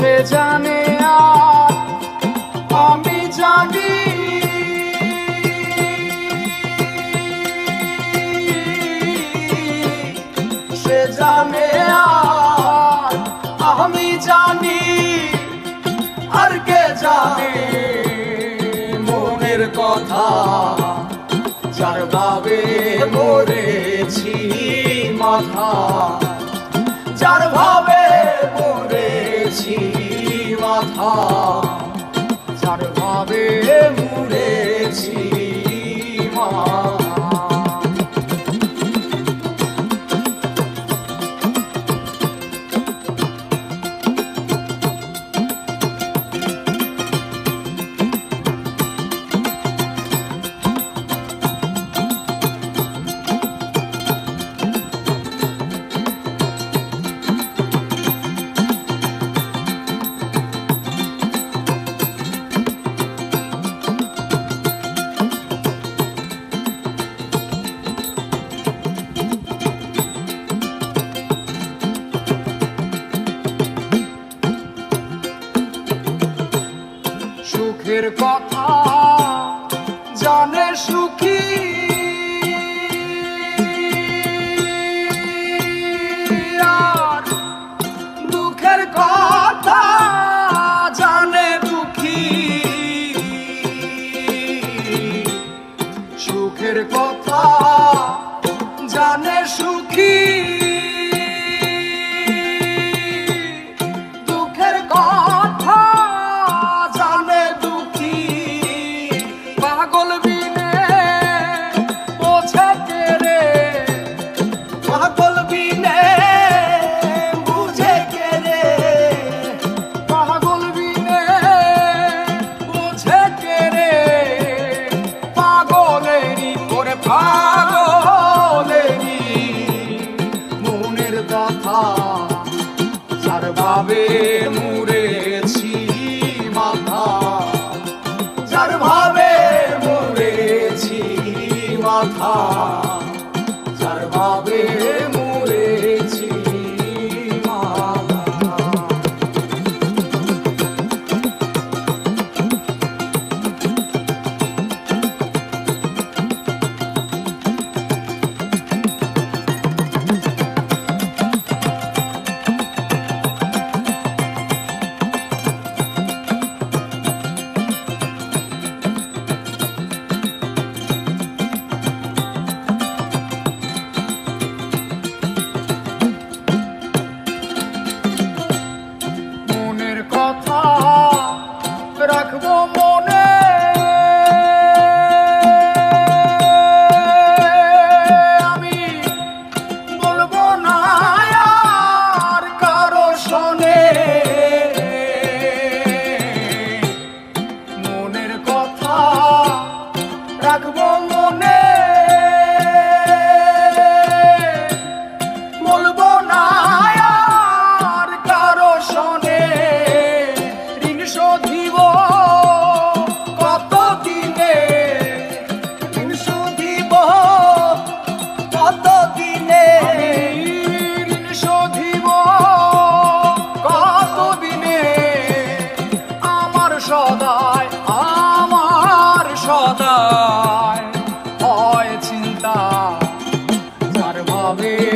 সে জানে আর আমি জানি। সে জানে আর আমি জানি, আর কে জানে মনের কথা যার ভাবে মরেছি মাথা। যার ভাবে মরেছি মাথা কথা জানে সুখী। আর দুঃখের কথা জানে দুঃখী। সুখের কথা যার ভাবে মুড়েছি কারও ঋণ শোধিব। কত দিনে ঋণ শোধিব? কত দিনে ঋণ শোধিব? কত দিনে আমার সদায় আমার সদায় হয় চিন্তা, যার ভাবে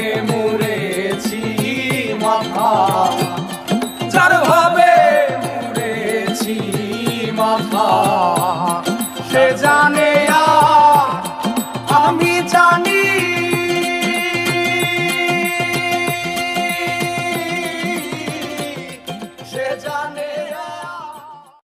মাথা